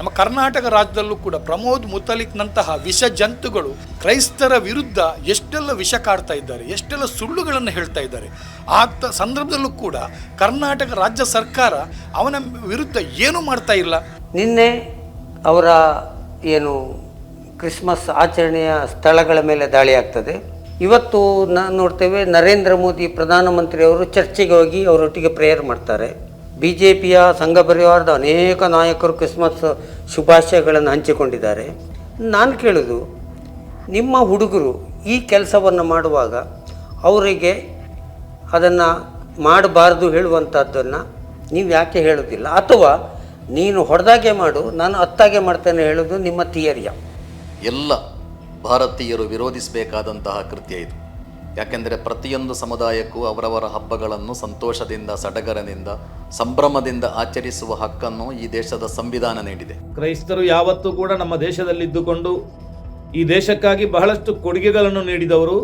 ನಮ್ಮ ಕರ್ನಾಟಕ ರಾಜ್ಯದಲ್ಲೂ ಕೂಡ ಪ್ರಮೋದ್ ಮುತಲಿಕ್ನಂತಹ ವಿಷ ಜಂತುಗಳು ಕ್ರೈಸ್ತರ ವಿರುದ್ಧ ಎಷ್ಟೆಲ್ಲ ವಿಷ ಕಾಡ್ತಾ ಇದ್ದಾರೆ, ಎಷ್ಟೆಲ್ಲ ಸುಳ್ಳುಗಳನ್ನು ಹೇಳ್ತಾ ಇದ್ದಾರೆ ಆ ಸಂದರ್ಭದಲ್ಲೂ ಕೂಡ ಕರ್ನಾಟಕ ರಾಜ್ಯ ಸರ್ಕಾರ ಅವನ ವಿರುದ್ಧ ಏನೂ ಮಾಡ್ತಾ ಇಲ್ಲ? ನಿನ್ನೆ ಅವರ ಏನು ಕ್ರಿಸ್ಮಸ್ ಆಚರಣೆಯ ಸ್ಥಳಗಳ ಮೇಲೆ ದಾಳಿ ಆಗ್ತದೆ. ಇವತ್ತು ನಾನು ನೋಡ್ತೇವೆ ನರೇಂದ್ರ ಮೋದಿ ಪ್ರಧಾನಮಂತ್ರಿಯವರು ಚರ್ಚೆಗೆ ಹೋಗಿ ಅವರೊಟ್ಟಿಗೆ ಪ್ರೇಯರ್ ಮಾಡ್ತಾರೆ. ಬಿ ಜೆ ಪಿಯ ಸಂಘ ಪರಿವಾರದ ಅನೇಕ ನಾಯಕರು ಕ್ರಿಸ್ಮಸ್ ಶುಭಾಶಯಗಳನ್ನು ಹಂಚಿಕೊಂಡಿದ್ದಾರೆ. ನಾನು ಕೇಳೋದು, ನಿಮ್ಮ ಹುಡುಗರು ಈ ಕೆಲಸವನ್ನು ಮಾಡುವಾಗ ಅವರಿಗೆ ಅದನ್ನು ಮಾಡಬಾರ್ದು ಹೇಳುವಂಥದ್ದನ್ನು ನೀವು ಯಾಕೆ ಹೇಳೋದಿಲ್ಲ? ಅಥವಾ ನೀನು ಹೊಡೆದಾಗೆ ಮಾಡು, ನಾನು ಅತ್ತಾಗೆ ಮಾಡ್ತೇನೆ ಹೇಳೋದು ನಿಮ್ಮ ಥಿಯರಿಯ? ಎಲ್ಲ ಭಾರತೀಯರು ವಿರೋಧಿಸಬೇಕಾದಂತಹ ಕೃತ್ಯ ಇದು. ಯಾಕೆಂದರೆ ಪ್ರತಿಯೊಂದು ಸಮುದಾಯಕ್ಕೂ ಅವರವರ ಹಬ್ಬಗಳನ್ನು ಸಂತೋಷದಿಂದ, ಸಡಗರದಿಂದ, ಸಂಭ್ರಮದಿಂದ ಆಚರಿಸುವ ಹಕ್ಕನ್ನು ಈ ದೇಶದ ಸಂವಿಧಾನ ನೀಡಿದೆ. ಕ್ರೈಸ್ತರು ಯಾವತ್ತೂ ಕೂಡ ನಮ್ಮ ದೇಶದಲ್ಲಿದ್ದುಕೊಂಡು ಈ ದೇಶಕ್ಕಾಗಿ ಬಹಳಷ್ಟು ಕೊಡುಗೆಗಳನ್ನು ನೀಡಿದವರು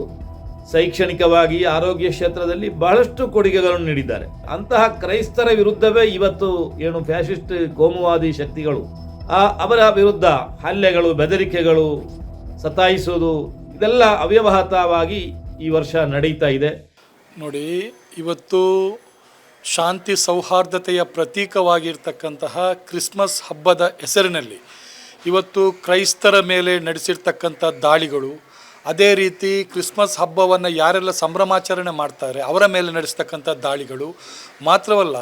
ಶೈಕ್ಷಣಿಕವಾಗಿ, ಆರೋಗ್ಯ ಕ್ಷೇತ್ರದಲ್ಲಿ ಬಹಳಷ್ಟು ಕೊಡುಗೆಗಳನ್ನು ನೀಡಿದ್ದಾರೆ. ಅಂತಹ ಕ್ರೈಸ್ತರ ವಿರುದ್ಧವೇ ಇವತ್ತು ಏನು ಫ್ಯಾಸಿಸ್ಟ್ ಕೋಮುವಾದಿ ಶಕ್ತಿಗಳು, ಆ ಅವರ ವಿರುದ್ಧ ಹಲ್ಲೆಗಳು, ಬೆದರಿಕೆಗಳು ಸತಾಯಿಸುವುದು, ಇದೆಲ್ಲ ಅವ್ಯವಹತವಾಗಿ ಈ ವರ್ಷ ನಡೀತಾ ಇದೆ. ನೋಡಿ, ಇವತ್ತು ಶಾಂತಿ ಸೌಹಾರ್ದತೆಯ ಪ್ರತೀಕವಾಗಿರ್ತಕ್ಕಂತಹ ಕ್ರಿಸ್ಮಸ್ ಹಬ್ಬದ ಹೆಸರಿನಲ್ಲಿ ಇವತ್ತು ಕ್ರೈಸ್ತರ ಮೇಲೆ ನಡೆಸಿರ್ತಕ್ಕಂಥ ದಾಳಿಗಳು, ಅದೇ ರೀತಿ ಕ್ರಿಸ್ಮಸ್ ಹಬ್ಬವನ್ನು ಯಾರೆಲ್ಲ ಸಂಭ್ರಮಾಚರಣೆ ಮಾಡ್ತಾರೆ ಅವರ ಮೇಲೆ ನಡೆಸ್ತಕ್ಕಂಥ ದಾಳಿಗಳು ಮಾತ್ರವಲ್ಲ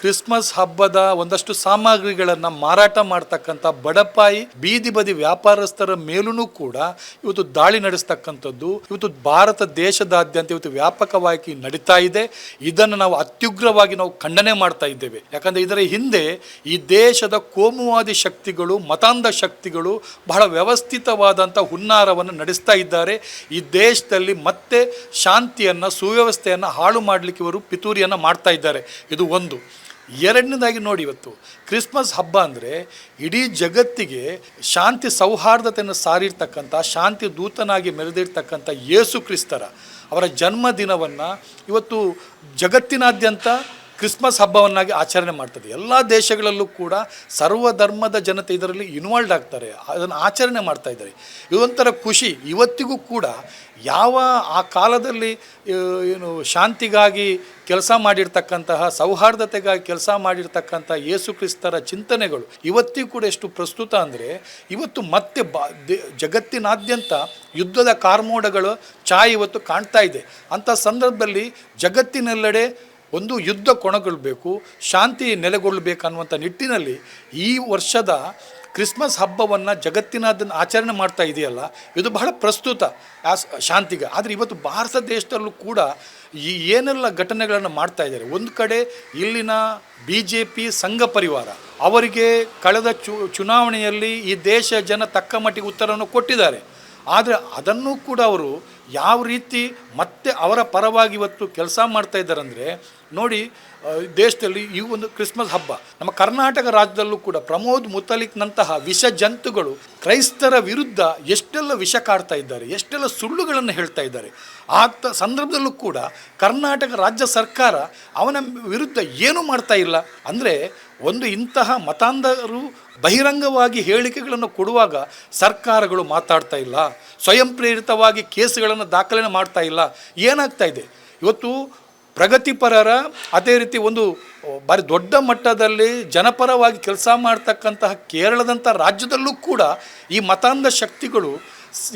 ಕ್ರಿಸ್ಮಸ್ ಹಬ್ಬದ ಒಂದಷ್ಟು ಸಾಮಗ್ರಿಗಳನ್ನ ಮಾರಾಟ ಮಾಡ್ತಕ್ಕಂಥ ಬಡಪಾಯಿ, ಬೀದಿ ಬದಿ ವ್ಯಾಪಾರಸ್ಥರ ಮೇಲೂ ಕೂಡ ಇವತ್ತು ದಾಳಿ ನಡೆಸ್ತಕ್ಕಂಥದ್ದು. ಇವತ್ತು ಭಾರತ ದೇಶದಾದ್ಯಂತ ಇವತ್ತು ವ್ಯಾಪಕವಾಗಿ ನಡೀತಾ ಇದೆ. ಇದನ್ನು ನಾವು ಅತ್ಯುಗ್ರವಾಗಿ ನಾವು ಖಂಡನೆ ಮಾಡ್ತಾ ಇದ್ದೇವೆ. ಯಾಕಂದರೆ ಇದರ ಹಿಂದೆ ಈ ದೇಶದ ಕೋಮುವಾದಿ ಶಕ್ತಿಗಳು, ಮತಾಂಧ ಶಕ್ತಿಗಳು ಬಹಳ ವ್ಯವಸ್ಥಿತವಾದಂಥ ಹುನ್ನಾರವನ್ನು ನಡೆಸ್ತಾ ಇದ್ದಾರೆ. ಈ ದೇಶದಲ್ಲಿ ಮತ್ತೆ ಶಾಂತಿಯನ್ನು, ಸುವ್ಯವಸ್ಥೆಯನ್ನು ಹಾಳು ಮಾಡಲಿಕ್ಕೆ ಇವರು ಪಿತೂರಿಯನ್ನು ಮಾಡ್ತಾ ಇದ್ದಾರೆ. ಇದು ಒಂದು. ಎರಡನೇದಾಗಿ ನೋಡಿ ಇವತ್ತು, ಕ್ರಿಸ್ಮಸ್ ಹಬ್ಬ ಅಂದರೆ ಇಡೀ ಜಗತ್ತಿಗೆ ಶಾಂತಿ ಸೌಹಾರ್ದತೆಯನ್ನು ಸಾರಿರ್ತಕ್ಕಂಥ, ಶಾಂತಿ ದೂತನಾಗಿ ಮೆರೆದಿರ್ತಕ್ಕಂಥ ಯೇಸು ಕ್ರಿಸ್ತರ ಅವರ ಜನ್ಮದಿನವನ್ನು ಇವತ್ತು ಜಗತ್ತಿನಾದ್ಯಂತ ಕ್ರಿಸ್ಮಸ್ ಹಬ್ಬವನ್ನಾಗಿ ಆಚರಣೆ ಮಾಡ್ತದೆ. ಎಲ್ಲ ದೇಶಗಳಲ್ಲೂ ಕೂಡ ಸರ್ವಧರ್ಮದ ಜನತೆ ಇದರಲ್ಲಿ ಇನ್ವಾಲ್ವ್ ಆಗ್ತಾರೆ. ಅದನ್ನು ಆಚರಣೆ ಮಾಡ್ತಾ ಇದ್ದಾರೆ. ಇದೊಂಥರ ಖುಷಿ. ಇವತ್ತಿಗೂ ಕೂಡ ಯಾವ ಆ ಕಾಲದಲ್ಲಿ ಏನು ಶಾಂತಿಗಾಗಿ ಕೆಲಸ ಮಾಡಿರ್ತಕ್ಕಂತಹ, ಸೌಹಾರ್ದತೆಗಾಗಿ ಕೆಲಸ ಮಾಡಿರ್ತಕ್ಕಂಥ ಯೇಸು ಕ್ರಿಸ್ತರ ಚಿಂತನೆಗಳು ಇವತ್ತಿಗೂ ಕೂಡ ಎಷ್ಟು ಪ್ರಸ್ತುತ ಅಂದರೆ, ಇವತ್ತು ಮತ್ತೆ ಬಾ ಜಗತ್ತಿನಾದ್ಯಂತ ಯುದ್ಧದ ಕಾರ್ಮೋಡಗಳು ಛಾಯೆ ಇವತ್ತು ಕಾಣ್ತಾ ಇದೆ. ಅಂಥ ಸಂದರ್ಭದಲ್ಲಿ ಜಗತ್ತಿನೆಲ್ಲೆಡೆ ಒಂದು ಯುದ್ಧ ಕೊನೆಗೊಳ್ಳಬೇಕು ಶಾಂತಿ ನೆಲೆಗೊಳ್ಳಬೇಕನ್ನುವಂಥ ನಿಟ್ಟಿನಲ್ಲಿ ಈ ವರ್ಷದ ಕ್ರಿಸ್ಮಸ್ ಹಬ್ಬವನ್ನು ಜಗತ್ತಿನಾದ್ಯಂತ ಆಚರಣೆ ಮಾಡ್ತಾ ಇದೆಯಲ್ಲ, ಇದು ಬಹಳ ಪ್ರಸ್ತುತ ಶಾಂತಿಗೆ. ಆದರೆ ಇವತ್ತು ಭಾರತ ದೇಶದಲ್ಲೂ ಕೂಡ ಈ ಏನೆಲ್ಲ ಘಟನೆಗಳನ್ನು ಮಾಡ್ತಾ ಇದ್ದಾರೆ. ಒಂದು ಕಡೆ ಇಲ್ಲಿನ ಬಿ ಜೆ ಪಿ ಸಂಘ ಪರಿವಾರ, ಅವರಿಗೆ ಕಳೆದ ಚು ಚುನಾವಣೆಯಲ್ಲಿ ಈ ದೇಶ ಜನ ತಕ್ಕ ಮಟ್ಟಿಗೆ ಉತ್ತರವನ್ನು ಕೊಟ್ಟಿದ್ದಾರೆ. ಆದರೆ ಅದನ್ನು ಕೂಡ ಅವರು ಯಾವ ರೀತಿ ಮತ್ತೆ ಅವರ ಪರವಾಗಿ ಇವತ್ತು ಕೆಲಸ ಮಾಡ್ತಾ ಇದ್ದಾರೆ ಅಂದರೆ ನೋಡಿ ದೇಶದಲ್ಲಿ ಈ ಒಂದು ಕ್ರಿಸ್ಮಸ್ ಹಬ್ಬ, ನಮ್ಮ ಕರ್ನಾಟಕ ರಾಜ್ಯದಲ್ಲೂ ಕೂಡ ಪ್ರಮೋದ್ ಮುತಲಿಕ್ನಂತಹ ವಿಷ ಜಂತುಗಳು ಕ್ರೈಸ್ತರ ವಿರುದ್ಧ ಎಷ್ಟೆಲ್ಲ ವಿಷ ಕಾಡ್ತಾ ಇದ್ದಾರೆ, ಎಷ್ಟೆಲ್ಲ ಸುಳ್ಳುಗಳನ್ನು ಹೇಳ್ತಾ ಇದ್ದಾರೆ ಆ ಸಂದರ್ಭದಲ್ಲೂ ಕೂಡ ಕರ್ನಾಟಕ ರಾಜ್ಯ ಸರ್ಕಾರ ಅವನ ವಿರುದ್ಧ ಏನೂ ಮಾಡ್ತಾ ಇಲ್ಲ, ಅಂದರೆ ಒಂದು ಇಂತಹ ಮತಾಂಧರು ಬಹಿರಂಗವಾಗಿ ಹೇಳಿಕೆಗಳನ್ನು ಕೊಡುವಾಗ ಸರ್ಕಾರಗಳು ಮಾತಾಡ್ತಾ ಇಲ್ಲ, ಸ್ವಯಂ ಪ್ರೇರಿತವಾಗಿ ಕೇಸುಗಳನ್ನು ದಾಖಲೆ ಮಾಡ್ತಾ ಇಲ್ಲ, ಏನಾಗ್ತಾ ಇದೆ? ಇವತ್ತು ಪ್ರಗತಿಪರರ ಅದೇ ರೀತಿ ಒಂದು ಭಾರಿ ದೊಡ್ಡ ಮಟ್ಟದಲ್ಲಿ ಜನಪರವಾಗಿ ಕೆಲಸ ಮಾಡ್ತಕ್ಕಂತಹ ಕೇರಳದಂಥ ರಾಜ್ಯದಲ್ಲೂ ಕೂಡ ಈ ಮತಾಂಧ ಶಕ್ತಿಗಳು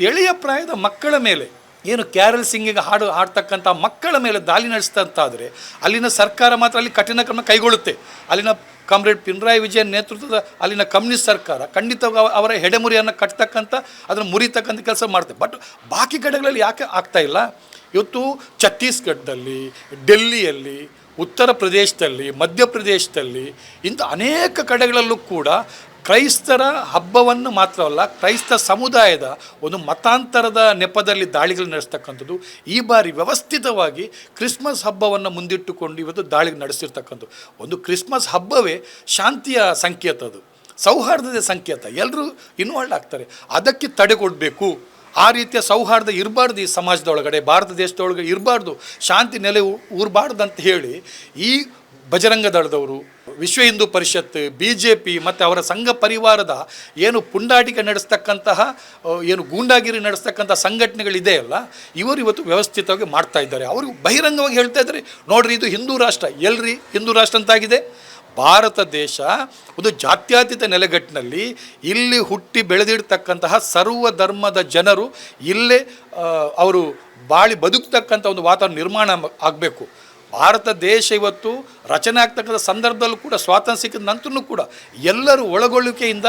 ಎಳೆಯ ಪ್ರಾಯದ ಮಕ್ಕಳ ಮೇಲೆ ಏನು ಕ್ಯಾರಲ್ ಸಿಂಗಿಗೆ ಹಾಡು ಹಾಡ್ತಕ್ಕಂಥ ಮಕ್ಕಳ ಮೇಲೆ ದಾಳಿ ನಡೆಸ್ತಂತಾದರೆ ಅಲ್ಲಿನ ಸರ್ಕಾರ ಮಾತ್ರ ಅಲ್ಲಿ ಕಠಿಣ ಕ್ರಮ ಕೈಗೊಳ್ಳುತ್ತೆ. ಅಲ್ಲಿನ ಕಾಮ್ರೇಡ್ ಪಿಣರಾಯಿ ವಿಜಯನ್ ನೇತೃತ್ವದ ಅಲ್ಲಿನ ಕಮ್ಯುನಿಸ್ಟ್ ಸರ್ಕಾರ ಖಂಡಿತ ಅವರ ಹೆಡೆಮುರಿಯನ್ನು ಕಟ್ತಕ್ಕಂಥ, ಅದನ್ನು ಮುರಿತಕ್ಕಂಥ ಕೆಲಸ ಮಾಡುತ್ತೆ. ಬಟ್ ಬಾಕಿ ಕಡೆಗಳಲ್ಲಿ ಯಾಕೆ ಆಗ್ತಾ ಇಲ್ಲ? ಇವತ್ತು ಛತ್ತೀಸ್ಗಢದಲ್ಲಿ, ಡೆಲ್ಲಿಯಲ್ಲಿ, ಉತ್ತರ ಪ್ರದೇಶದಲ್ಲಿ ಮಧ್ಯಪ್ರದೇಶದಲ್ಲಿ ಇಂಥ ಅನೇಕ ಕಡೆಗಳಲ್ಲೂ ಕೂಡ ಕ್ರೈಸ್ತರ ಹಬ್ಬವನ್ನು ಮಾತ್ರವಲ್ಲ, ಕ್ರೈಸ್ತ ಸಮುದಾಯದ ಒಂದು ಮತಾಂತರದ ನೆಪದಲ್ಲಿ ದಾಳಿಗಳು ನಡೆಸ್ತಕ್ಕಂಥದ್ದು, ಈ ಬಾರಿ ವ್ಯವಸ್ಥಿತವಾಗಿ ಕ್ರಿಸ್ಮಸ್ ಹಬ್ಬವನ್ನು ಮುಂದಿಟ್ಟುಕೊಂಡು ಇವತ್ತು ದಾಳಿ ನಡೆಸಿರ್ತಕ್ಕಂಥದ್ದು. ಒಂದು ಕ್ರಿಸ್ಮಸ್ ಹಬ್ಬವೇ ಶಾಂತಿಯ ಸಂಕೇತ ಅದು, ಸೌಹಾರ್ದದ ಸಂಕೇತ. ಎಲ್ಲರೂ ಇನ್ವಾಲ್ವ್ ಆಗ್ತಾರೆ. ಅದಕ್ಕೆ ತಡೆ ಕೊಡಬೇಕು ಆ ರೀತಿಯ ಸೌಹಾರ್ದ ಇರಬಾರ್ದು ಈ ಸಮಾಜದೊಳಗಡೆ, ಭಾರತ ದೇಶದೊಳಗೆ ಇರಬಾರ್ದು. ಶಾಂತಿ ನೆಲೆ ಊರಬಾರ್ದು ಅಂತ ಹೇಳಿ ಈ Bajrang ದಳದವರು Vishwa Hindu Parishad B J P ಮತ್ತು ಅವರ ಸಂಘ ಪರಿವಾರದ ಏನು ಪುಂಡಾಟಿಕೆ ನಡೆಸ್ತಕ್ಕಂತಹ ಏನು ಗೂಂಡಾಗಿರಿ ನಡೆಸ್ತಕ್ಕಂಥ ಸಂಘಟನೆಗಳಿದೆಯಲ್ಲ ಇವರು ಇವತ್ತು ವ್ಯವಸ್ಥಿತವಾಗಿ ಮಾಡ್ತಾ ಇದ್ದಾರೆ. ಅವರು ಬಹಿರಂಗವಾಗಿ ಹೇಳ್ತಾ ಇದ್ದಾರೆ, ನೋಡ್ರಿ ಇದು ಹಿಂದೂ ರಾಷ್ಟ್ರ, ಎಲ್ರಿ ಹಿಂದೂ ರಾಷ್ಟ್ರ ಅಂತಾಗಿದೆ. ಭಾರತ ದೇಶ ಒಂದು ಜಾತ್ಯತೀತ ನೆಲೆಗಟ್ಟಿನಲ್ಲಿ ಇಲ್ಲಿ ಹುಟ್ಟಿ ಬೆಳೆದಿರ್ತಕ್ಕಂತಹ ಸರ್ವ ಧರ್ಮದ ಜನರು ಇಲ್ಲೇ ಅವರು ಬಾಳಿ ಬದುಕ್ತಕ್ಕಂಥ ಒಂದು ವಾತಾವರಣ ನಿರ್ಮಾಣ ಆಗಬೇಕು. ಭಾರತ ದೇಶ ಇವತ್ತು ರಚನೆ ಆಗ್ತಕ್ಕಂಥ ಸಂದರ್ಭದಲ್ಲೂ ಕೂಡ, ಸ್ವಾತಂತ್ರ್ಯ ಸಿಕ್ಕಿದ ನಂತರನೂ ಕೂಡ ಎಲ್ಲರೂ ಒಳಗೊಳ್ಳುವಿಕೆಯಿಂದ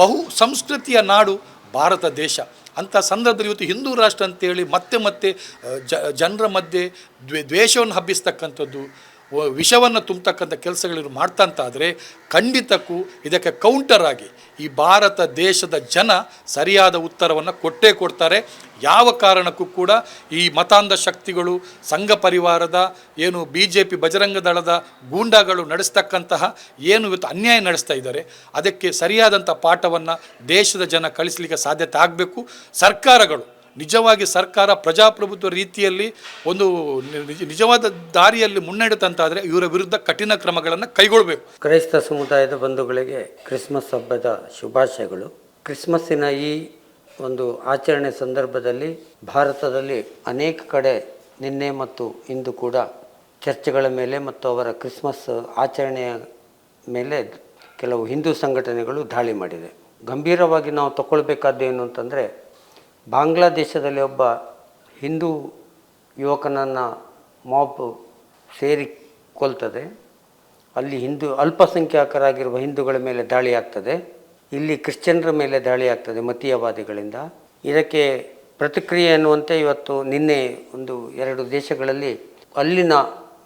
ಬಹು ಸಂಸ್ಕೃತಿಯ ನಾಡು ಭಾರತ ದೇಶ. ಅಂಥ ಸಂದರ್ಭದಲ್ಲಿ ಇವತ್ತು ಹಿಂದೂ ರಾಷ್ಟ್ರ ಅಂತೇಳಿ ಮತ್ತೆ ಮತ್ತೆ ಜನರ ಮಧ್ಯೆ ದ್ವೇ, ದ್ವೇಷವನ್ನು ಹಬ್ಬಿಸ್ತಕ್ಕಂಥದ್ದು ವಿಷವನ್ನು ತುಂಬತಕ್ಕಂಥ ಕೆಲಸಗಳಿರು ಮಾಡ್ತಂತಾದರೆ ಖಂಡಿತಕ್ಕೂ ಇದಕ್ಕೆ ಕೌಂಟರ್ ಆಗಿ ಈ ಭಾರತ ದೇಶದ ಜನ ಸರಿಯಾದ ಉತ್ತರವನ್ನು ಕೊಟ್ಟೇ ಕೊಡ್ತಾರೆ. ಯಾವ ಕಾರಣಕ್ಕೂ ಕೂಡ ಈ ಮತಾಂಧ ಶಕ್ತಿಗಳು, ಸಂಘ ಪರಿವಾರದ, ಏನು ಬಿ ಜೆ ಪಿ ಬಜರಂಗ ದಳದ ಗೂಂಡಾಗಳು ನಡೆಸ್ತಕ್ಕಂತಹ ಏನು ಇವತ್ತು ಅನ್ಯಾಯ ನಡೆಸ್ತಾ ಇದ್ದಾರೆ, ಅದಕ್ಕೆ ಸರಿಯಾದಂಥ ಪಾಠವನ್ನು ದೇಶದ ಜನ ಕಳಿಸಲಿಕ್ಕೆ ಸಾಧ್ಯತೆ ಆಗಬೇಕು. ಸರ್ಕಾರಗಳು ನಿಜವಾಗಿ ಸರ್ಕಾರ ಪ್ರಜಾಪ್ರಭುತ್ವ ರೀತಿಯಲ್ಲಿ ಒಂದು ನಿಜ- ನಿಜವಾದ ದಾರಿಯಲ್ಲಿ ಮುನ್ನಡೆತಂತಾದರೆ ಇವರ ವಿರುದ್ಧ ಕಠಿಣ ಕ್ರಮಗಳನ್ನು ಕೈಗೊಳ್ಳಬೇಕು ಕ್ರೈಸ್ತ ಸಮುದಾಯದ ಬಂಧುಗಳಿಗೆ ಕ್ರಿಸ್ಮಸ್ ಹಬ್ಬದ ಶುಭಾಶಯಗಳು. ಕ್ರಿಸ್ಮಸ್ಸಿನ ಈ ಒಂದು ಆಚರಣೆ ಸಂದರ್ಭದಲ್ಲಿ ಭಾರತದಲ್ಲಿ ಅನೇಕ ಕಡೆ ನಿನ್ನೆ ಮತ್ತು ಇಂದು ಕೂಡ ಚರ್ಚ್ಗಳ ಮೇಲೆ ಮತ್ತು ಅವರ ಕ್ರಿಸ್ಮಸ್ ಆಚರಣೆಯ ಮೇಲೆ ಕೆಲವು ಹಿಂದೂ ಸಂಘಟನೆಗಳು ದಾಳಿ ಮಾಡಿದೆ ಗಂಭೀರವಾಗಿ ನಾವು ತಗೊಳ್ಬೇಕಾದ್ದೇನು ಅಂತಂದರೆ ಬಾಂಗ್ಲಾದೇಶದಲ್ಲಿ ಒಬ್ಬ ಹಿಂದೂ ಯುವಕನನ್ನು ಮಾಬ್ ಸೇರಿ ಕೊಲ್ತದೆ ಅಲ್ಲಿ ಹಿಂದೂ ಅಲ್ಪಸಂಖ್ಯಾತರಾಗಿರುವ ಹಿಂದೂಗಳ ಮೇಲೆ ದಾಳಿ ಆಗ್ತದೆ. ಇಲ್ಲಿ ಕ್ರಿಶ್ಚಿಯನ್ರ ಮೇಲೆ ದಾಳಿ ಆಗ್ತದೆ ಮತೀಯವಾದಿಗಳಿಂದ. ಇದಕ್ಕೆ ಪ್ರತಿಕ್ರಿಯೆ ಎನ್ನುವಂತೆ ಇವತ್ತು ನಿನ್ನೆ ಒಂದು ಎರಡು ದೇಶಗಳಲ್ಲಿ ಅಲ್ಲಿನ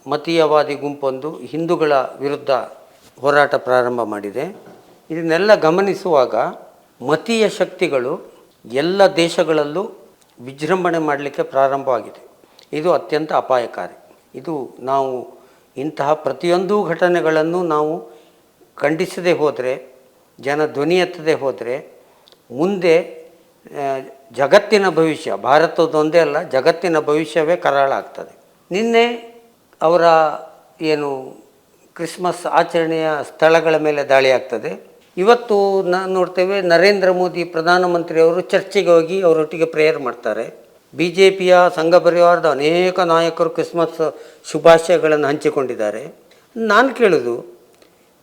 ಮತೀಯವಾದಿ ಗುಂಪೊಂದು ಹಿಂದೂಗಳ ವಿರುದ್ಧ ಹೋರಾಟ ಪ್ರಾರಂಭ ಮಾಡಿದೆ. ಇದನ್ನೆಲ್ಲ ಗಮನಿಸುವಾಗ ಮತೀಯ ಶಕ್ತಿಗಳು ಎಲ್ಲ ದೇಶಗಳಲ್ಲೂ ವಿಜೃಂಭಣೆ ಮಾಡಲಿಕ್ಕೆ ಪ್ರಾರಂಭವಾಗಿದೆ. ಇದು ಅತ್ಯಂತ ಅಪಾಯಕಾರಿ. ಇದು ನಾವು ಇಂತಹ ಪ್ರತಿಯೊಂದು ಘಟನೆಗಳನ್ನು ನಾವು ಖಂಡಿಸದೇ ಹೋದರೆ, ಜನ ಧ್ವನಿ ಎತ್ತದೆ ಹೋದರೆ, ಮುಂದೆ ಜಗತ್ತಿನ ಭವಿಷ್ಯ, ಭಾರತದೊಂದೇ ಅಲ್ಲ, ಜಗತ್ತಿನ ಭವಿಷ್ಯವೇ ಕರಾಳಾಗ್ತದೆ ನಿನ್ನೆ ಅವರ ಏನು ಕ್ರಿಸ್ಮಸ್ ಆಚರಣೆಯ ಸ್ಥಳಗಳ ಮೇಲೆ ದಾಳಿ ಆಗ್ತದೆ. ಇವತ್ತು ನಾನು ನೋಡ್ತೇವೆ ನರೇಂದ್ರ ಮೋದಿ ಪ್ರಧಾನಮಂತ್ರಿಯವರು ಚರ್ಚೆಗೆ ಹೋಗಿ ಅವರೊಟ್ಟಿಗೆ ಪ್ರೇಯರ್ ಮಾಡ್ತಾರೆ. ಬಿ ಜೆ ಪಿಯ ಸಂಘ ಪರಿವಾರದ ಅನೇಕ ನಾಯಕರು ಕ್ರಿಸ್ಮಸ್ ಶುಭಾಶಯಗಳನ್ನು ಹಂಚಿಕೊಂಡಿದ್ದಾರೆ. ನಾನು ಕೇಳೋದು,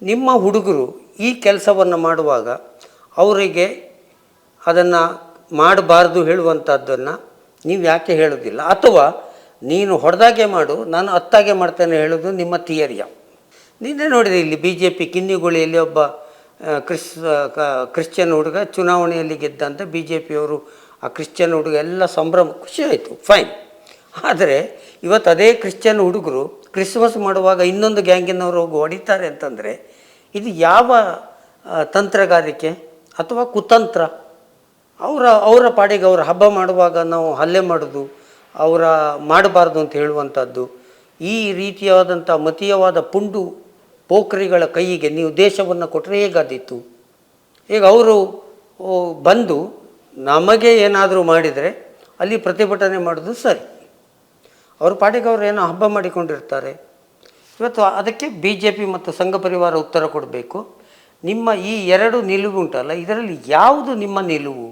ನಿಮ್ಮ ಹುಡುಗರು ಈ ಕೆಲಸವನ್ನು ಮಾಡುವಾಗ ಅವರಿಗೆ ಅದನ್ನು ಮಾಡಬಾರ್ದು ಹೇಳುವಂಥದ್ದನ್ನು ನೀವು ಯಾಕೆ ಹೇಳೋದಿಲ್ಲ? ಅಥವಾ ನೀನು ಹೊಡೆದಾಗೆ ಮಾಡು, ನಾನು ಅತ್ತಾಗೆ ಮಾಡ್ತೇನೆ ಹೇಳೋದು ನಿಮ್ಮ ಥಿಯರಿಯ. ನಿನ್ನೆ ನೋಡಿದೆ ಇಲ್ಲಿ ಬಿ ಜೆ ಪಿ ಕಿನ್ನಿಗುಳಿಯಲ್ಲಿ ಒಬ್ಬ ಕ್ರಿಸ್ ಕ್ರಿಶ್ಚಿಯನ್ ಹುಡುಗ ಚುನಾವಣೆಯಲ್ಲಿ ಗೆದ್ದಂತ ಬಿ ಜೆ ಪಿಯವರು ಆ ಕ್ರಿಶ್ಚಿಯನ್ ಹುಡುಗ ಎಲ್ಲ ಸಂಭ್ರಮ, ಖುಷಿ ಆಯಿತು ಫೈನ್ ಆದರೆ ಇವತ್ತು ಅದೇ ಕ್ರಿಶ್ಚಿಯನ್ ಹುಡುಗರು ಕ್ರಿಸ್ಮಸ್ ಮಾಡುವಾಗ ಇನ್ನೊಂದು ಗ್ಯಾಂಗಿನವರು ಹೋಗಿ ಹೊಡಿತಾರೆ ಅಂತಂದರೆ ಇದು ಯಾವ ತಂತ್ರಗಾರಿಕೆ ಅಥವಾ ಕುತಂತ್ರ? ಅವರ ಅವರ ಪಾಡಿಗೆ ಅವರ ಹಬ್ಬ ಮಾಡುವಾಗ ನಾವು ಹಲ್ಲೆ ಮಾಡೋದು, ಅವರ ಮಾಡಬಾರ್ದು ಅಂತ ಹೇಳುವಂಥದ್ದು, ಈ ರೀತಿಯಾದಂಥ ಮತೀಯವಾದ ಪುಂಡು ಪೋಖ್ರಿಗಳ ಕೈಗೆ ನೀವು ದೇಶವನ್ನು ಕೊಟ್ಟರೆ ಹೇಗಾದೀತು? ಈಗ ಅವರು ಬಂದು ನಮಗೆ ಏನಾದರೂ ಮಾಡಿದರೆ ಅಲ್ಲಿ ಪ್ರತಿಭಟನೆ ಮಾಡೋದು ಸರಿ. ಅವ್ರ ಪಾಡಿಗೆ ಅವರು ಏನೋ ಹಬ್ಬ ಮಾಡಿಕೊಂಡಿರ್ತಾರೆ. ಇವತ್ತು ಅದಕ್ಕೆ ಬಿ ಜೆ ಪಿ ಮತ್ತು ಸಂಘ ಪರಿವಾರ ಉತ್ತರ ಕೊಡಬೇಕು. ನಿಮ್ಮ ಈ ಎರಡು ನಿಲುವು ಉಂಟಲ್ಲ, ಇದರಲ್ಲಿ ಯಾವುದು ನಿಮ್ಮ ನಿಲುವು?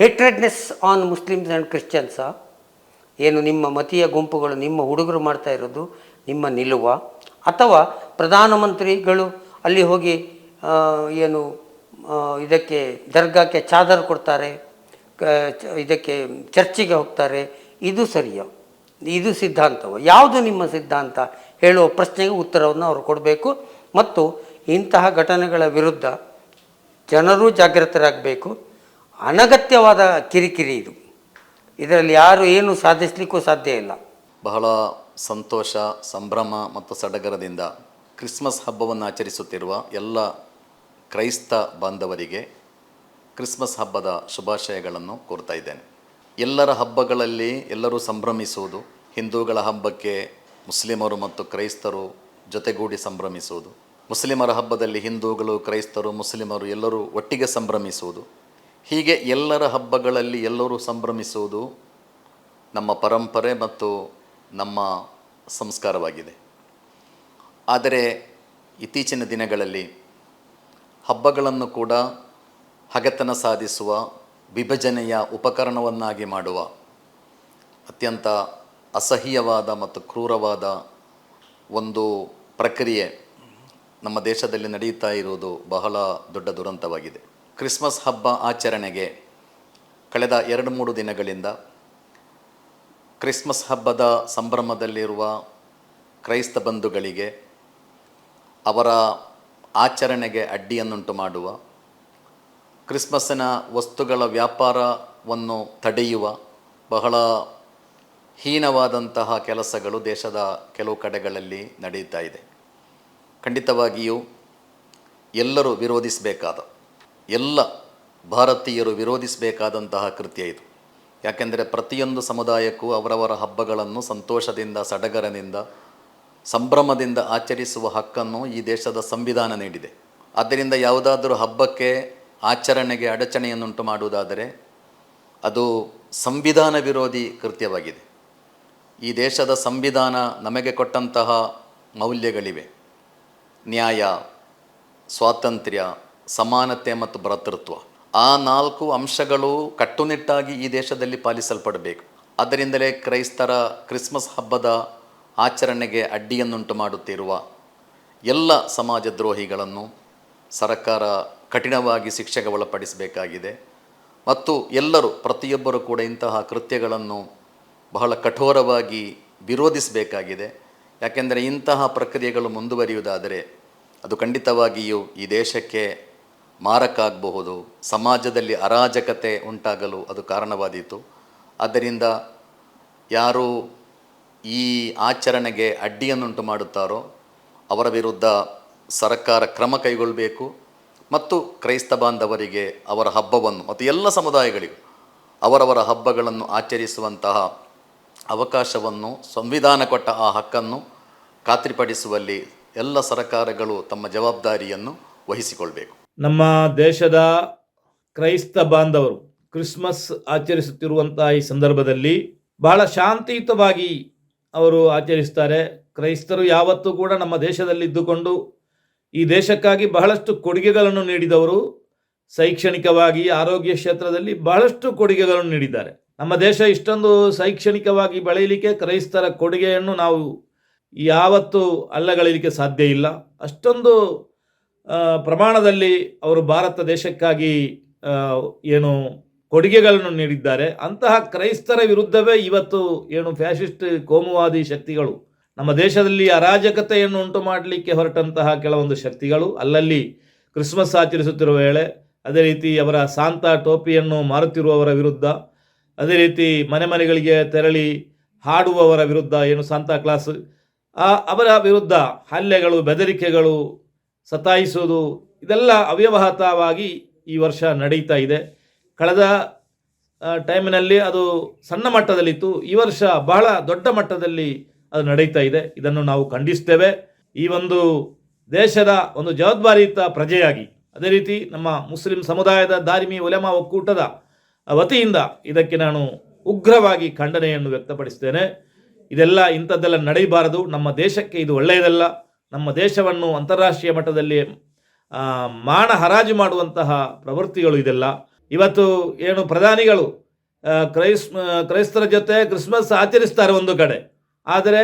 ಹೆಟ್ರೆಡ್ನೆಸ್ ಆನ್ ಮುಸ್ಲಿಮ್ಸ್ ಆ್ಯಂಡ್ ಕ್ರಿಶ್ಚಿಯನ್ಸಾ ಏನು ನಿಮ್ಮ ಮತೀಯ ಗುಂಪುಗಳು ನಿಮ್ಮ ಹುಡುಗರು ಮಾಡ್ತಾ ಇರೋದು ನಿಮ್ಮ ನಿಲುವ? ಅಥವಾ ಪ್ರಧಾನಮಂತ್ರಿಗಳು ಅಲ್ಲಿ ಹೋಗಿ ಏನು ಇದಕ್ಕೆ ದರ್ಗಾಕ್ಕೆ ಚಾದರ್ ಕೊಡ್ತಾರೆ ಇದಕ್ಕೆ ಚರ್ಚಿಗೆ ಹೋಗ್ತಾರೆ, ಇದು ಸರಿಯೋ? ಇದು ಸಿದ್ಧಾಂತವೋ? ಯಾವುದು ನಿಮ್ಮ ಸಿದ್ಧಾಂತ? ಹೇಳುವ ಪ್ರಶ್ನೆಗೆ ಉತ್ತರವನ್ನು ಅವರು ಕೊಡಬೇಕು. ಮತ್ತು ಇಂತಹ ಘಟನೆಗಳ ವಿರುದ್ಧ ಜನರು ಜಾಗೃತರಾಗಬೇಕು. ಅನಗತ್ಯವಾದ ಕಿರಿಕಿರಿ ಇದು. ಇದರಲ್ಲಿ ಯಾರು ಏನು ಸಾಧಿಸಲಿಕ್ಕೂ ಸಾಧ್ಯ ಇಲ್ಲ. ಬಹಳ ಸಂತೋಷ, ಸಂಭ್ರಮ ಮತ್ತು ಸಡಗರದಿಂದ ಕ್ರಿಸ್ಮಸ್ ಹಬ್ಬವನ್ನು ಆಚರಿಸುತ್ತಿರುವ ಎಲ್ಲ ಕ್ರೈಸ್ತ ಬಾಂಧವರಿಗೆ ಕ್ರಿಸ್ಮಸ್ ಹಬ್ಬದ ಶುಭಾಶಯಗಳನ್ನು ಕೋರ್ತಾ ಇದ್ದೇನೆ. ಎಲ್ಲರ ಹಬ್ಬಗಳಲ್ಲಿ ಎಲ್ಲರೂ ಸಂಭ್ರಮಿಸುವುದು, ಹಿಂದೂಗಳ ಹಬ್ಬಕ್ಕೆ ಮುಸ್ಲಿಮರು ಮತ್ತು ಕ್ರೈಸ್ತರು ಜೊತೆಗೂಡಿ ಸಂಭ್ರಮಿಸುವುದು, ಮುಸ್ಲಿಮರ ಹಬ್ಬದಲ್ಲಿ ಹಿಂದೂಗಳು, ಕ್ರೈಸ್ತರು, ಮುಸ್ಲಿಮರು ಎಲ್ಲರೂ ಒಟ್ಟಿಗೆ ಸಂಭ್ರಮಿಸುವುದು, ಹೀಗೆ ಎಲ್ಲರ ಹಬ್ಬಗಳಲ್ಲಿ ಎಲ್ಲರೂ ಸಂಭ್ರಮಿಸುವುದು ನಮ್ಮ ಪರಂಪರೆ ಮತ್ತು ನಮ್ಮ ಸಂಸ್ಕಾರವಾಗಿದೆ. ಆದರೆ ಇತ್ತೀಚಿನ ದಿನಗಳಲ್ಲಿ ಹಬ್ಬಗಳನ್ನು ಕೂಡ ಹಗೆತನ ಸಾಧಿಸುವ, ವಿಭಜನೆಯ ಉಪಕರಣವನ್ನಾಗಿ ಮಾಡುವ, ಅತ್ಯಂತ ಅಸಹ್ಯವಾದ ಮತ್ತು ಕ್ರೂರವಾದ ಒಂದು ಪ್ರಕ್ರಿಯೆ ನಮ್ಮ ದೇಶದಲ್ಲಿ ನಡೆಯುತ್ತಾ ಇರುವುದು ಬಹಳ ದೊಡ್ಡ ದುರಂತವಾಗಿದೆ. ಕ್ರಿಸ್ಮಸ್ ಹಬ್ಬ ಆಚರಣೆಗೆ ಕಳೆದ ಎರಡು ಮೂರು ದಿನಗಳಿಂದ ಕ್ರಿಸ್ಮಸ್ ಹಬ್ಬದ ಸಂಭ್ರಮದಲ್ಲಿರುವ ಕ್ರೈಸ್ತ ಬಂಧುಗಳಿಗೆ ಅವರ ಆಚರಣೆಗೆ ಅಡ್ಡಿಯನ್ನುಂಟು ಮಾಡುವ, ಕ್ರಿಸ್ಮಸ್ಸಿನ ವಸ್ತುಗಳ ವ್ಯಾಪಾರವನ್ನು ತಡೆಯುವ ಬಹಳ ಹೀನವಾದಂತಹ ಕೆಲಸಗಳು ದೇಶದ ಕೆಲವು ಕಡೆಗಳಲ್ಲಿ ನಡೆಯುತ್ತಾ ಇದೆ. ಖಂಡಿತವಾಗಿಯೂ ಎಲ್ಲರೂ ವಿರೋಧಿಸಬೇಕಾದ, ಎಲ್ಲ ಭಾರತೀಯರು ವಿರೋಧಿಸಬೇಕಾದಂತಹ ಕೃತ್ಯ ಇದು. ಯಾಕೆಂದರೆ ಪ್ರತಿಯೊಂದು ಸಮುದಾಯಕ್ಕೂ ಅವರವರ ಹಬ್ಬಗಳನ್ನು ಸಂತೋಷದಿಂದ, ಸಡಗರದಿಂದ, ಸಂಭ್ರಮದಿಂದ ಆಚರಿಸುವ ಹಕ್ಕನ್ನು ಈ ದೇಶದ ಸಂವಿಧಾನ ನೀಡಿದೆ. ಆದ್ದರಿಂದ ಯಾವುದಾದರೂ ಹಬ್ಬಕ್ಕೆ ಆಚರಣೆಗೆ ಅಡಚಣೆಯನ್ನುಂಟು ಮಾಡುವುದಾದರೆ ಅದು ಸಂವಿಧಾನ ವಿರೋಧಿ ಕೃತ್ಯವಾಗಿದೆ. ಈ ದೇಶದ ಸಂವಿಧಾನ ನಮಗೆ ಕೊಟ್ಟಂತಹ ಮೌಲ್ಯಗಳಿವೆ. ನ್ಯಾಯ, ಸ್ವಾತಂತ್ರ್ಯ, ಸಮಾನತೆ ಮತ್ತು ಭ್ರಾತೃತ್ವ. ಆ ನಾಲ್ಕು ಅಂಶಗಳು ಕಟ್ಟುನಿಟ್ಟಾಗಿ ಈ ದೇಶದಲ್ಲಿ ಪಾಲಿಸಲ್ಪಡಬೇಕು. ಅದರಿಂದಲೇ ಕ್ರೈಸ್ತರ ಕ್ರಿಸ್ಮಸ್ ಹಬ್ಬದ ಆಚರಣೆಗೆ ಅಡ್ಡಿಯನ್ನುಂಟು ಮಾಡುತ್ತಿರುವ ಎಲ್ಲ ಸಮಾಜ ದ್ರೋಹಿಗಳನ್ನು ಸರ್ಕಾರ ಕಠಿಣವಾಗಿ ಶಿಕ್ಷೆಗೆ ಒಳಪಡಿಸಬೇಕಾಗಿದೆ. ಮತ್ತು ಎಲ್ಲರೂ, ಪ್ರತಿಯೊಬ್ಬರು ಕೂಡ ಇಂತಹ ಕೃತ್ಯಗಳನ್ನು ಬಹಳ ಕಠೋರವಾಗಿ ವಿರೋಧಿಸಬೇಕಾಗಿದೆ. ಯಾಕೆಂದರೆ ಇಂತಹ ಪ್ರಕ್ರಿಯೆಗಳು ಮುಂದುವರಿಯುವುದಾದರೆ ಅದು ಖಂಡಿತವಾಗಿಯೂ ಈ ದೇಶಕ್ಕೆ ಮಾರಕ ಆಗಬಹುದು ಸಮಾಜದಲ್ಲಿ ಅರಾಜಕತೆ ಉಂಟಾಗಲು ಅದು ಕಾರಣವಾದೀತು. ಆದ್ದರಿಂದ ಯಾರು ಈ ಆಚರಣೆಗೆ ಅಡ್ಡಿಯನ್ನುಂಟು ಮಾಡುತ್ತಾರೋ, ಅವರ ವಿರುದ್ಧ ಸರ್ಕಾರ ಕ್ರಮ ಕೈಗೊಳ್ಳಬೇಕು ಮತ್ತು ಕ್ರೈಸ್ತ ಬಾಂಧವರಿಗೆ ಅವರ ಹಬ್ಬವನ್ನು, ಮತ್ತು ಎಲ್ಲ ಸಮುದಾಯಗಳಿಗೂ ಅವರವರ ಹಬ್ಬಗಳನ್ನು ಆಚರಿಸುವಂತಹ ಅವಕಾಶವನ್ನು, ಸಂವಿಧಾನ ಕೊಟ್ಟ ಆ ಹಕ್ಕನ್ನು ಖಾತ್ರಿಪಡಿಸುವಲ್ಲಿ ಎಲ್ಲ ಸರ್ಕಾರಗಳು ತಮ್ಮ ಜವಾಬ್ದಾರಿಯನ್ನು ವಹಿಸಿಕೊಳ್ಬೇಕು. ನಮ್ಮ ದೇಶದ ಕ್ರೈಸ್ತ ಬಾಂಧವರು ಕ್ರಿಸ್ಮಸ್ ಆಚರಿಸುತ್ತಿರುವಂತಹ ಈ ಸಂದರ್ಭದಲ್ಲಿ ಬಹಳ ಶಾಂತಿಯುತವಾಗಿ ಅವರು ಆಚರಿಸ್ತಾರೆ. ಕ್ರೈಸ್ತರು ಯಾವತ್ತೂ ಕೂಡ ನಮ್ಮ ದೇಶದಲ್ಲಿ ಇದ್ದುಕೊಂಡು ಈ ದೇಶಕ್ಕಾಗಿ ಬಹಳಷ್ಟು ಕೊಡುಗೆಗಳನ್ನು ನೀಡಿದವರು. ಶೈಕ್ಷಣಿಕವಾಗಿ, ಆರೋಗ್ಯ ಕ್ಷೇತ್ರದಲ್ಲಿ ಬಹಳಷ್ಟು ಕೊಡುಗೆಗಳನ್ನು ನೀಡಿದ್ದಾರೆ. ನಮ್ಮ ದೇಶ ಇಷ್ಟೊಂದು ಶೈಕ್ಷಣಿಕವಾಗಿ ಬೆಳೆಯಲಿಕ್ಕೆ ಕ್ರೈಸ್ತರ ಕೊಡುಗೆಯನ್ನು ನಾವು ಯಾವತ್ತೂ ಅಲ್ಲಗಳಿಲಿಕ್ಕೆ ಸಾಧ್ಯ ಇಲ್ಲ. ಅಷ್ಟೊಂದು ಪ್ರಮಾಣದಲ್ಲಿ ಅವರು ಭಾರತ ದೇಶಕ್ಕಾಗಿ ಏನು ಕೊಡುಗೆಗಳನ್ನು ನೀಡಿದ್ದಾರೆ. ಅಂತಹ ಕ್ರೈಸ್ತರ ವಿರುದ್ಧವೇ ಇವತ್ತು ಏನು ಫ್ಯಾಸಿಸ್ಟ್ ಕೋಮುವಾದಿ ಶಕ್ತಿಗಳು ನಮ್ಮ ದೇಶದಲ್ಲಿ ಅರಾಜಕತೆಯನ್ನು ಉಂಟು ಮಾಡಲಿಕ್ಕೆ ಹೊರಟಂತಹ ಕೆಲವೊಂದು ಶಕ್ತಿಗಳು. ಅಲ್ಲಲ್ಲಿ ಕ್ರಿಸ್ಮಸ್ ಆಚರಿಸುತ್ತಿರುವ ವೇಳೆ ಅದೇ ರೀತಿ ಅವರ ಸಾಂತಾ ಟೋಪಿಯನ್ನು ಮಾರುತ್ತಿರುವವರ ವಿರುದ್ಧ, ಅದೇ ರೀತಿ ಮನೆ ಮನೆಗಳಿಗೆ ತೆರಳಿ ಹಾಡುವವರ ವಿರುದ್ಧ ಏನು ಸಾಂತಾ ಕ್ಲಾಸ್ ಅವರ ವಿರುದ್ಧ ಹಲ್ಲೆಗಳು, ಬೆದರಿಕೆಗಳು ಸತಾಯಿಸುವುದು ಇದೆಲ್ಲ ಅವ್ಯವಹತವಾಗಿ ಈ ವರ್ಷ ನಡೀತಾ ಇದೆ. ಕಳೆದ ಟೈಮಿನಲ್ಲಿ ಅದು ಸಣ್ಣ ಮಟ್ಟದಲ್ಲಿತ್ತು. ಈ ವರ್ಷ ಬಹಳ ದೊಡ್ಡ ಮಟ್ಟದಲ್ಲಿ ಅದು ನಡೀತಾ ಇದೆ. ಇದನ್ನು ನಾವು ಖಂಡಿಸ್ತೇವೆ. ಈ ಒಂದು ದೇಶದ ಒಂದು ಜವಾಬ್ದಾರಿಯುತ ಪ್ರಜೆಯಾಗಿ, ಅದೇ ರೀತಿ ನಮ್ಮ ಮುಸ್ಲಿಂ ಸಮುದಾಯದ ದಾರಿಮಿ ಒಲೆಮಾ ಒಕ್ಕೂಟದ ವತಿಯಿಂದ ಇದಕ್ಕೆ ನಾನು ಉಗ್ರವಾಗಿ ಖಂಡನೆಯನ್ನು ವ್ಯಕ್ತಪಡಿಸ್ತೇನೆ. ಇದೆಲ್ಲ ಇಂಥದ್ದೆಲ್ಲ ನಡೆಯಬಾರದು ನಮ್ಮ ದೇಶಕ್ಕೆ ಇದು ಒಳ್ಳೆಯದಲ್ಲ. ನಮ್ಮ ದೇಶವನ್ನು ಅಂತಾರಾಷ್ಟ್ರೀಯ ಮಟ್ಟದಲ್ಲಿ ಮಾಣ ಹರಾಜು ಮಾಡುವಂತಹ ಪ್ರವೃತ್ತಿಗಳು ಇದೆಲ್ಲ. ಇವತ್ತು ಏನು ಪ್ರಧಾನಿಗಳು ಕ್ರೈಸ್ ಕ್ರೈಸ್ತರ ಜೊತೆ ಕ್ರಿಸ್ಮಸ್ ಆಚರಿಸ್ತಾರೆ ಒಂದು ಕಡೆ. ಆದರೆ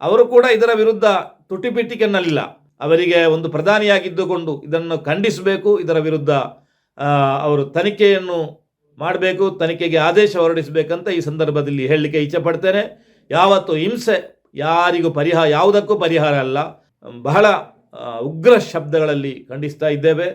ಅವರು ಕೂಡ ಇದರ ವಿರುದ್ಧ ತುಟಿಪಿಟಿಕೆನಲ್ಲಿಲ್ಲ. ಅವರಿಗೆ ಒಂದು ಪ್ರಧಾನಿಯಾಗಿದ್ದುಕೊಂಡು ಇದನ್ನು ಖಂಡಿಸಬೇಕು, ಇದರ ವಿರುದ್ಧ ಅವರು ತನಿಖೆಯನ್ನು ಮಾಡಬೇಕು, ತನಿಖೆಗೆ ಆದೇಶ ಹೊರಡಿಸಬೇಕಂತ ಈ ಸಂದರ್ಭದಲ್ಲಿ ಹೇಳಲಿಕ್ಕೆ ಇಚ್ಛೆ ಪಡ್ತೇನೆ. ಯಾವತ್ತು ಹಿಂಸೆ ಯಾರಿಗೂ ಪರಿಹಾರ, ಯಾವುದಕ್ಕೂ ಪರಿಹಾರ ಅಲ್ಲ. ಬಹಳ ಉಗ್ರ ಶಬ್ದಗಳಲ್ಲಿ ಖಂಡಿಸ್ತಾ ಇದ್ದೇವೆ.